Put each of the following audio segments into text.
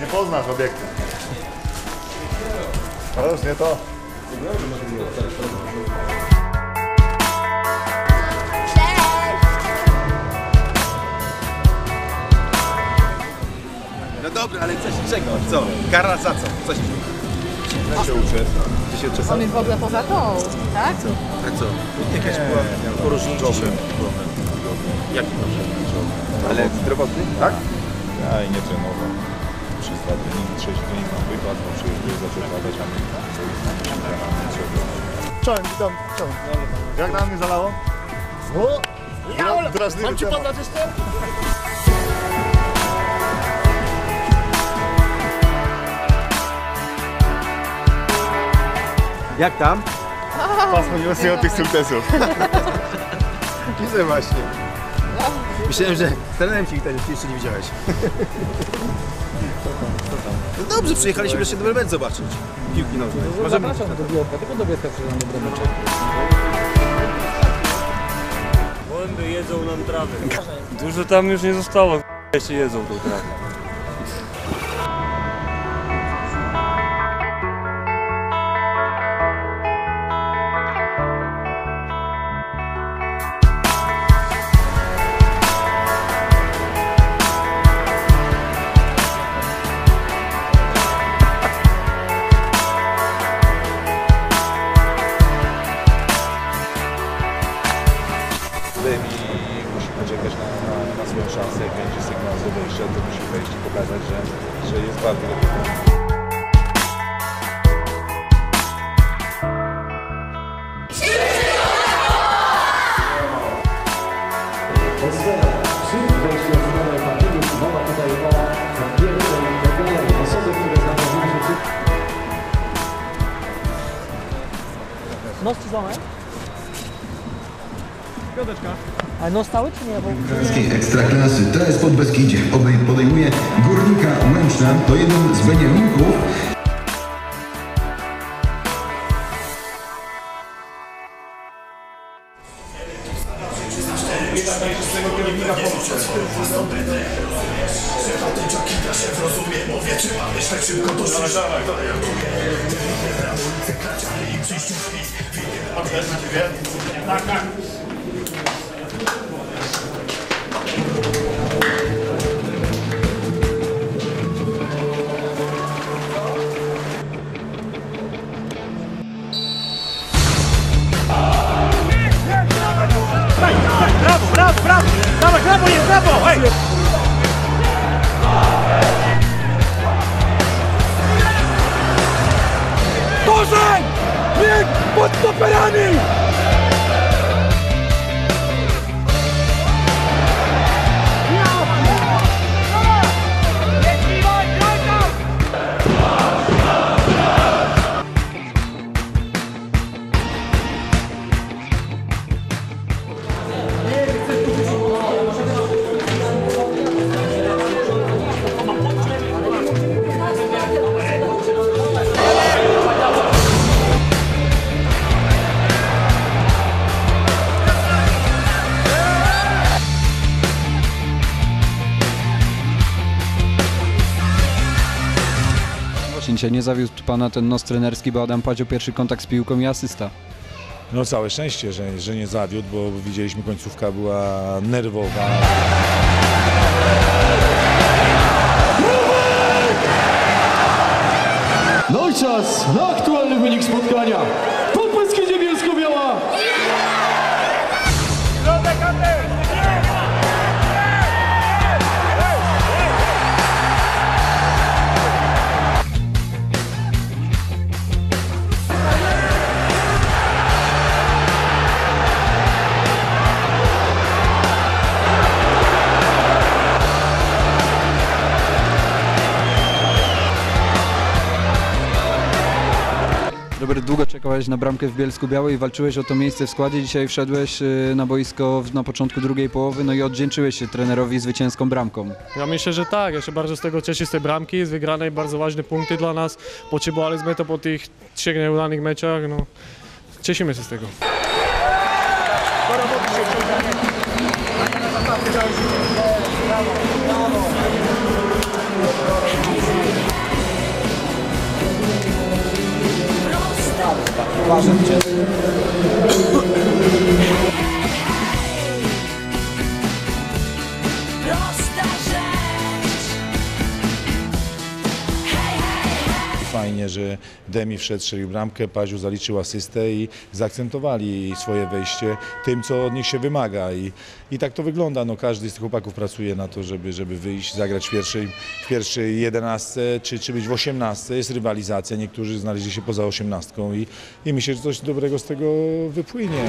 Nie poznasz obiektu. To już nie to. No dobra, ale coś czego? Co? Kara za co? Coś Ja się uczę. Ty się uczesał? On jest w ogóle poza tą, tak? A co? Jakaś była poróżniczy się. Jaki proszę? Ale zdrowotny? Tak? Ja i nie trenował. Przez dwa dni, trzeci dzień mam wypad, bo przyjeżdżaję zaczął badać, a my co jest tam niczego. Czołem, witam, czołem. Jak nam nie zalało? O! Ja, Mam ci podać jeszcze? Jak tam? Pasmo nie o tych sukcesów. Widzę właśnie. Myślałem, że trenerem ci witać, jeszcze nie widziałeś. No dobrze, przyjechaliśmy jeszcze do Belbet zobaczyć. Piłki nożnej. Możemy... Zapraszam do tylko do. Gołęby jedzą nam trawę. Dużo tam już nie zostało, jeszcze jedzą tą trawę. Pokazać, że, że jest warty do tego. Przy wejściu w finale partidy mowa tutaj o pierwszej wygranej osoby, które znalazły się przy... Nos ci złamę? Piąteczka. Ale nos stały czy nie? Bo... Ekstraklasy TS Podbeskidzie obej- podejmuje Górnika Łęczna. To jeden z Beniaminków. Brawo, Dawaj, brawo jest, brawo! Hej! Bożek! Bieg pod stoperami! Dzisiaj nie zawiódł pana ten nos trenerski, bo Adam Padzio pierwszy kontakt z piłką i asysta. No całe szczęście, że, że nie zawiódł, bo widzieliśmy końcówka była nerwowa. No i czas na aktualny wynik spotkania. Podbeskidzie Bielsko-Biała! Robert, długo czekałeś na bramkę w Bielsku Białej i walczyłeś o to miejsce w składzie. Dzisiaj wszedłeś y, na boisko na początku drugiej połowy, no i oddzięczyłeś się trenerowi zwycięską bramką. Ja myślę, że tak. Ja się bardzo z tego cieszę, z tej bramki, z wygranej, bardzo ważne punkty dla nas. Potrzebowaliśmy to po tych trzech nieudanych meczach. No. Cieszymy się z tego. Ważne zwycięstwo. Fajnie, że Demi wszedł, strzelił bramkę, Paziu zaliczył asystę i zaakcentowali swoje wejście tym, co od nich się wymaga. I, i tak to wygląda. No, każdy z tych chłopaków pracuje na to, żeby, żeby wyjść, zagrać w pierwszej, w pierwszej jedenastce czy, czy być w osiemnastce. Jest rywalizacja, niektórzy znaleźli się poza osiemnastką i, i myślę, że coś dobrego z tego wypłynie.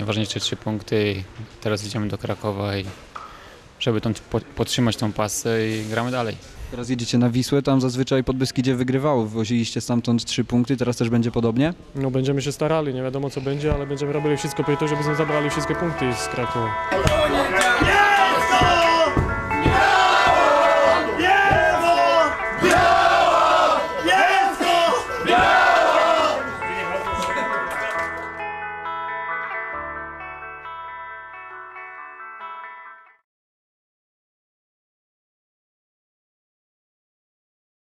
najważniejsze trzy punkty i teraz idziemy do Krakowa i żeby tą, po, podtrzymać tą pasę i gramy dalej. Teraz jedziecie na Wisłę, tam zazwyczaj pod Beskidzie wygrywało. Wywoziliście stamtąd trzy punkty, teraz też będzie podobnie? No będziemy się starali, nie wiadomo co będzie, ale będziemy robili wszystko po to, żebyśmy zabrali wszystkie punkty z Krakowa.